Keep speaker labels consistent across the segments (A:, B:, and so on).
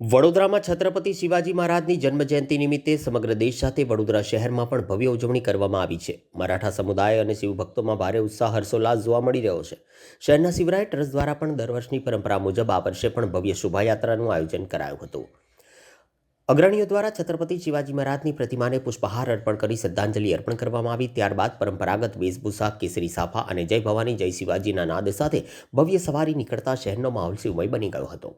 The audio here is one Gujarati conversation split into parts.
A: વડોદરામાં છત્રપતિ શિવાજી મહારાજની જન્મજયંતિ નિમિત્તે સમગ્ર દેશ સાથે વડોદરા શહેરમાં પણ ભવ્ય ઉજવણી કરવામાં આવી છે. મરાઠા સમુદાય અને શિવભક્તોમાં ભારે ઉત્સાહ, હર્ષોલ્લાસ જોવા મળી રહ્યો છે. શહેરના શિવરાય ટ્રસ્ટ દ્વારા પણ દર વર્ષની પરંપરા મુજબ આ વર્ષે પણ ભવ્ય શોભાયાત્રાનું આયોજન કરાયું હતું. અગ્રણીઓ દ્વારા છત્રપતિ શિવાજી મહારાજની પ્રતિમાને પુષ્પહાર અર્પણ કરી શ્રદ્ધાંજલિ અર્પણ કરવામાં આવી. ત્યારબાદ પરંપરાગત વેશભૂષા, કેસરી સાફા અને જય ભવાની, જય શિવાજીના નાદ સાથે ભવ્ય સવારી નીકળતા શહેરનો માહોલ શિવમય બની ગયો હતો.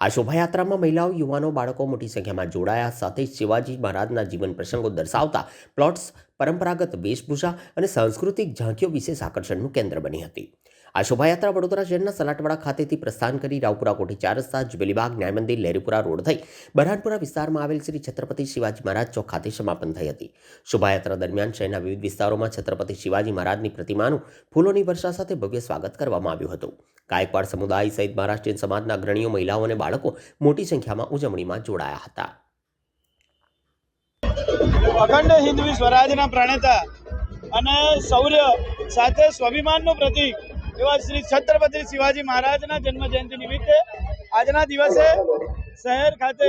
A: આ શોભાયાત્રામાં મહિલાઓ, યુવાનો, બાળકો મોટી સંખ્યામાં જોડાયા. સાથે શિવાજી મહારાજના જીવન પ્રસંગો દર્શાવતા પ્લોટ્સ, પરંપરાગત વેશભૂષા અને સાંસ્કૃતિક ઝાંખીઓ વિશેષ આકર્ષણનું કેન્દ્ર બની હતી. આ શોભાયાત્રા વડોદરા શહેરના સલાટવાડા ખાતેથી પ્રસ્થાન કરી રાવપુરા કોઠી ચાર રસ્તા, જુબેલીબાગ ન્યાય મંદિર લહેરીપુરા રોડ થઈ બરહાનપુરા વિસ્તારમાં આવેલ શ્રી છત્રપતિ શિવાજી મહારાજ ચોક ખાતે સમાપન થઈ હતી. શોભાયાત્રા દરમિયાન શહેરના વિવિધ વિસ્તારોમાં છત્રપતિ શિવાજી મહારાજની પ્રતિમાનું ફૂલોની વર્ષા સાથે ભવ્ય સ્વાગત કરવામાં આવ્યું હતું. ગાયકવાડ સમુદાય સહિત મહારાષ્ટ્રીયન સમાજના અગ્રણીઓ, મહિલાઓ અને બાળકો મોટી સંખ્યામાં ઉજવણીમાં જોડાયા હતા.
B: અખંડ હિન્દવી સ્વરાજના પ્રણેતા અને શૌર્ય સાથે સ્વાભિમાનનું પ્રતીક એવા શ્રી છત્રપતિ શિવાજી મહારાજના જન્મ જયંતિ નિમિત્તે આજના દિવસે શહેર ખાતે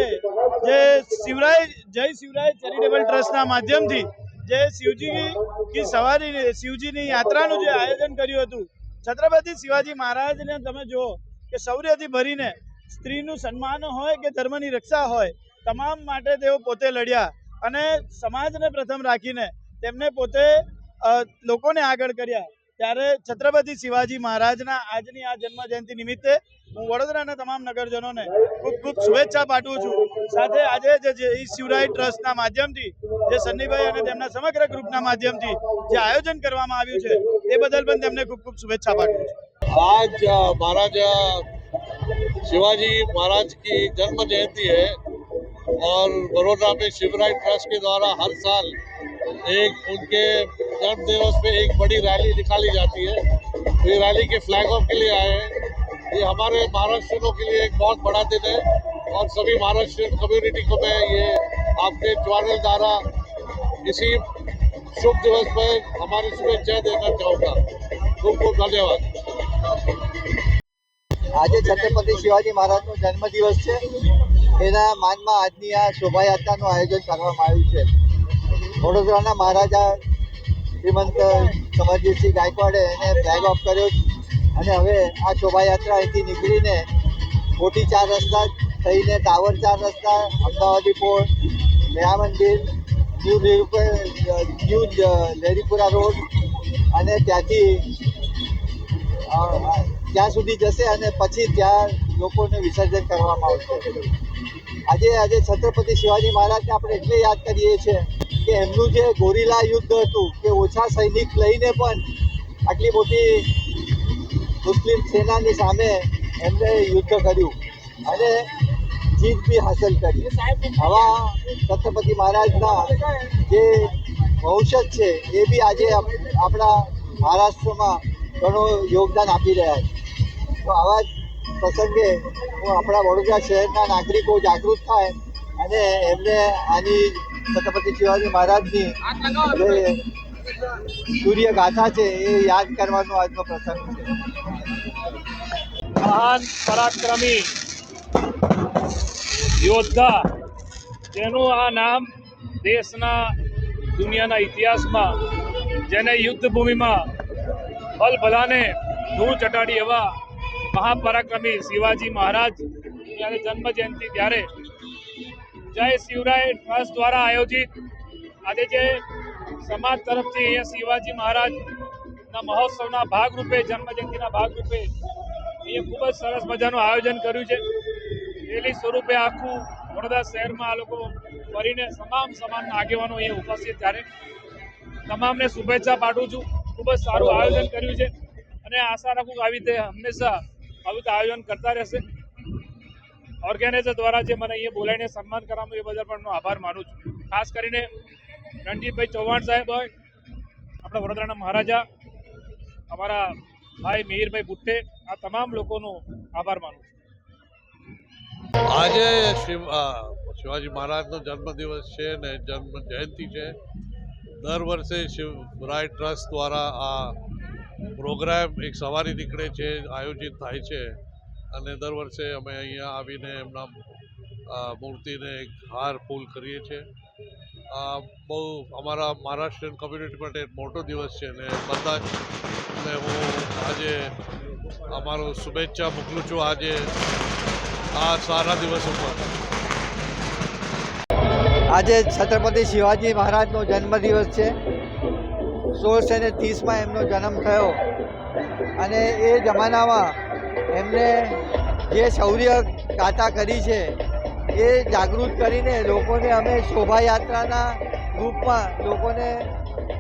B: જે શિવરાય, જય શિવરાય ચેરિટેબલ ટ્રસ્ટના માધ્યમથી જે શિવજી સવારી, શિવજીની યાત્રાનું જે આયોજન કર્યું હતું, છત્રપતિ શિવાજી મહારાજને તમે જુઓ કે શૌર્યથી ભરીને સ્ત્રીનું સન્માન હોય કે ધર્મની રક્ષા હોય, તમામ માટે તેઓ પોતે લડ્યા અને સમાજને પ્રથમ રાખીને તેમને પોતે લોકોને આગળ કર્યા. ત્યારે છત્રપતિ શિવાજી મહારાજના આજની આ જન્મ જયંતિ નિમિત્તે હું વડોદરાના તમામ નગરજનોને ખૂબ ખૂબ શુભેચ્છા પાઠવું છું સાથે આજે જે જે ઈ શિવરાય ટ્રસ્ટના માધ્યમથી જે સન્નીભાઈ અને તેમના સમગ્ર ગ્રુપના માધ્યમથી જે આયોજન કરવામાં આવ્યું છે એ બદલ પણ તેમને ખૂબ ખૂબ શુભેચ્છા પાઠવું છું
C: आज अ, महाराजा शिवाजी महाराज की जन्म जयंती है और बड़ोदरा में शिवराय ट्रस्ट के द्वारा हर साल एक उनके जन्म दिवस पे एक बड़ी रैली निकाली जाती है तो ये रैली के फ्लैग ऑफ के लिए आए हैं ये हमारे महाराष्ट्रियों के लिए एक बहुत बड़ा दिन है और सभी महाराष्ट्रियन कम्युनिटी को मैं ये आपके चैनल द्वारा इसी शुभ दिवस पर हमारी शुभेच्छा देना चाहूँगा खूब खूब धन्यवाद
D: આજે છત્રપતિ શિવાજી મહારાજનો જન્મદિવસ છે એના માનમાં આજની આ શોભાયાત્રાનું આયોજન કરવામાં આવ્યું છે વડોદરાના મહારાજા શ્રીમંત સમરજીતસિંહ ગાયકવાડે એને ફ્લેગ ઓફ કર્યો અને હવે આ શોભાયાત્રા અહીંથી નીકળીને મોટી ચાર રસ્તા થઈને ટાવર ચાર રસ્તા, અમદાવાદી પોર્ટ મેળા મંદિર ન્યૂ ન્યૂ લેરીપુરા રોડ અને ત્યાંથી ત્યાં સુધી જશે અને પછી ત્યાં લોકોને વિસર્જન કરવામાં આવશે. આજે આજે છત્રપતિ શિવાજી મહારાજને આપણે એટલે યાદ કરીએ છીએ કે એમનું જે ગોરીલા યુદ્ધ હતું, કે ઓછા સૈનિક લઈને પણ આટલી મોટી મુસ્લિમ સેનાની સામે એમને યુદ્ધ કર્યું અને જીત બી હાંસલ કરી. આવા છત્રપતિ મહારાજના જે વંશજ છે, એ બી આજે આપણા મહારાષ્ટ્રમાં ઘણું યોગદાન આપી રહ્યા છે. તો આવા જ પ્રસંગે હું આપણા વડોદરા શહેરના નાગરિકો જાગૃત થાય અને એમને આની છત્રપતિ શિવાજી મહારાજની જે સૂર્ય ગાથા છે એ યાદ કરવાનો આજનો પ્રસંગ છે.
E: મહાન પરાક્રમી યોદ્ધા, જેનું આ નામ દેશના દુનિયાના ઇતિહાસમાં, જેને યુદ્ધભૂમિમાં બલ ભલાને ધૂળ ચટાડી એવા મહાપરાક્રમી શિવાજી મહારાજ, જ્યારે જન્મ જયંતિ ત્યારે જય શિવરાય ટ્રસ્ટ દ્વારા આયોજિત આજે જે સમાજ તરફથી અહીંયા શિવાજી મહારાજના મહોત્સવના ભાગરૂપે, જન્મજયંતિના ભાગરૂપે એ ખૂબ જ સરસ મજાનું આયોજન કર્યું છે. રેલી સ્વરૂપે આખું વડોદરા શહેરમાં આ લોકો ફરીને તમામ સમાજના આગેવાનો અહીંયા ઉપસ્થિત ત્યારે. તમામને શુભેચ્છા પાઠવું છું. ખૂબ જ સારું આયોજન કર્યું છે અને આશા રાખું આવી રીતે હંમેશા આવી આયોજન કરતા રહેશે. ઓર્ગેનાઇઝર દ્વારા જે મને અહીંયા બોલાવીને સન્માન કરવામાં એ બદલ પણ આભાર માનું છું. ખાસ કરીને રણજીતભાઈ ચૌહાણ સાહેબ હોય, આપણા વડોદરાના મહારાજા, અમારા ભાઈ મિહિરભાઈ ભુટ્ટે, આ તમામ લોકોનો આભાર માનું છું.
C: આજે શિવ શિવાજી મહારાજનો જન્મદિવસ છે ને જન્મ જયંતિ છે. દર વર્ષે શિવરાય ટ્રસ્ટ દ્વારા આ પ્રોગ્રામ એક સવારી નીકળે છે, આયોજિત થાય છે. અને દર વર્ષે અમે અહીંયા આવીને એમના મૂર્તિને એક હાર ફૂલ કરીએ છીએ. આ બહુ અમારા મહારાષ્ટ્રીયન કમ્યુનિટી માટે એક મોટો દિવસ છે અને બધા જ અને હું આજે અમારો શુભેચ્છા મોકલું છું આજે આ સારા દિવસ ઉપર.
D: આજે છત્રપતિ શિવાજી મહારાજનો જન્મદિવસ છે. સોળસો ને ત્રીસમાં એમનો જન્મ થયો. અને એ જમાનામાં એમને જે શૌર્ય ગાથા કરી છે, એ જાગૃત કરીને લોકોને અમે શોભાયાત્રાના રૂપમાં લોકોને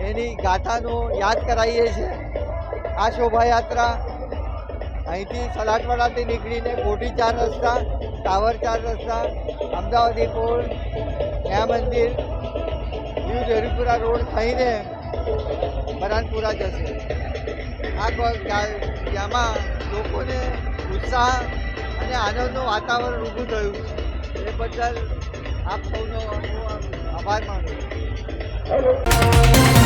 D: એની ગાથાનું યાદ કરાવીએ છીએ. આ શોભાયાત્રા અહીંથી સલાટવાડાથી નીકળીને કોટી ચાર રસ્તા, ટાવર ચાર રસ્તા, અમદાવાદી પુલ ન્યા મંદિર ન્યૂ ઝેરીપુરા રોડ થઈને બરાનપુરા જશે. આ ગામાં લોકોને ઉત્સાહ અને આનંદનું વાતાવરણ ઊભું થયું એ બદલ આપ સૌનો હું આભાર માનું છું.